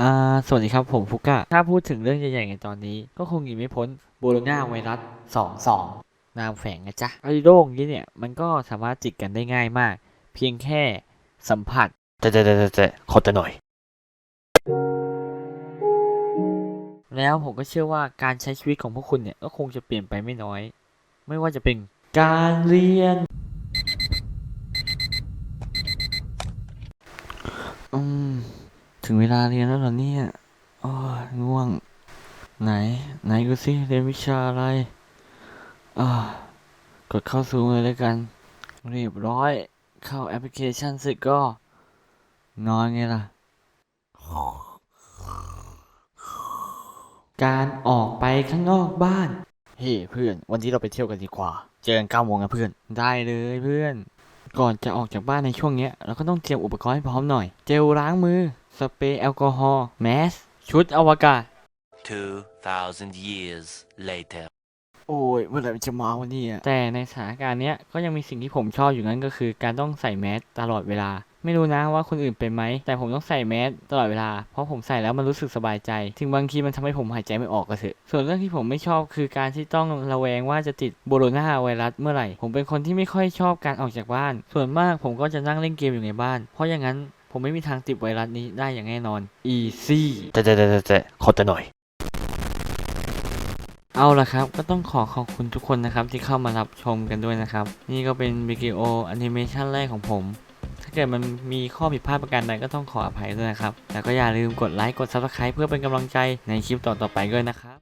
อ่าสวัสดีครับผมฟุกะถ้าพูดถึงเรื่องใหญ่ๆในตอนนี้ ก็คงหนีไม่พ้นโบโลนาไวรัส2 2 นามแฝงนะจ๊ะไอ้โรคนี้เนี่ย มันก็สามารถจิกกันได้ง่ายมาก เพียงแค่สัมผัสแต่แต่แต่แต่ขอแต่หน่อย แล้วผมก็เชื่อว่าการใช้ชีวิตของพวกคุณเนี่ย ก็คงจะเปลี่ยนไปไม่น้อย ไม่ว่าจะเป็นการเรียน อืม ถึงเวลาเรียนแล้วเหรอเนี่ยโอ้ง่วง ไหน ไหนดูสิเรียนวิชาอะไรอ่ากดเข้าซูมเลยแล้วกัน เรียบร้อย เข้าแอปพลิเคชันเสร็จก็ นอนไงล่ะ การออกไปข้างนอกบ้าน เฮ้ เพื่อน วันนี้เราไปเที่ยวกันดีกว่า เจอกันเก้าโมงนะเพื่อน ได้เลยเพื่อน ก่อนจะออกจากบ้านในช่วงเนี้ยเราก็ต้องเตรียมอุปกรณ์ให้พร้อมหน่อย เจลล้างมือ สเปรย์แอลกอฮอล์ แมส ชุดอวกาศ 2,000 years later. โอ้ยเมื่อไหร่มันจะมาวันนี้แต่ในสถานการณ์เนี้ยก็ยังมีสิ่งที่ผมชอบอยู่นั้นก็คือการต้องใส่แมสตลอดเวลา ไม่รู้นะว่าคนอื่นเป็นไหม แต่ผมต้องใส่แมสตลอดเวลา เพราะผมใส่แล้วมันรู้สึกสบายใจ ถึงบางทีมันทำให้ผมหายใจไม่ออกก็เถอะ ส่วนเรื่องที่ผมไม่ชอบคือการที่ต้องระแวงว่าจะติดโบโลนาไวรัสเมื่อไหร่ ผมเป็นคนที่ไม่ค่อยชอบการออกจากบ้าน ส่วนมากผมก็จะนั่งเล่นเกมอยู่ในบ้าน เพราะอย่างนั้นผมไม่มีทางติดไวรัสนี้ได้อย่างแน่นอน easy แต่แต่แต่แต่ขอแต่หน่อยเอาละครับ ก็ต้องขอขอบคุณทุกคนนะครับที่เข้ามารับชมกันด้วยนะครับ นี่ก็เป็นวิดีโอแอนิเมชันแรกของผมถ้า เกิดมันมีข้อผิดพลาดประการใดก็ต้องขออภัยด้วยนะครับ แล้วก็อย่าลืมกดไลค์ กด Subscribe เพื่อเป็นกำลังใจในคลิปต่อๆไปด้วยนะครับ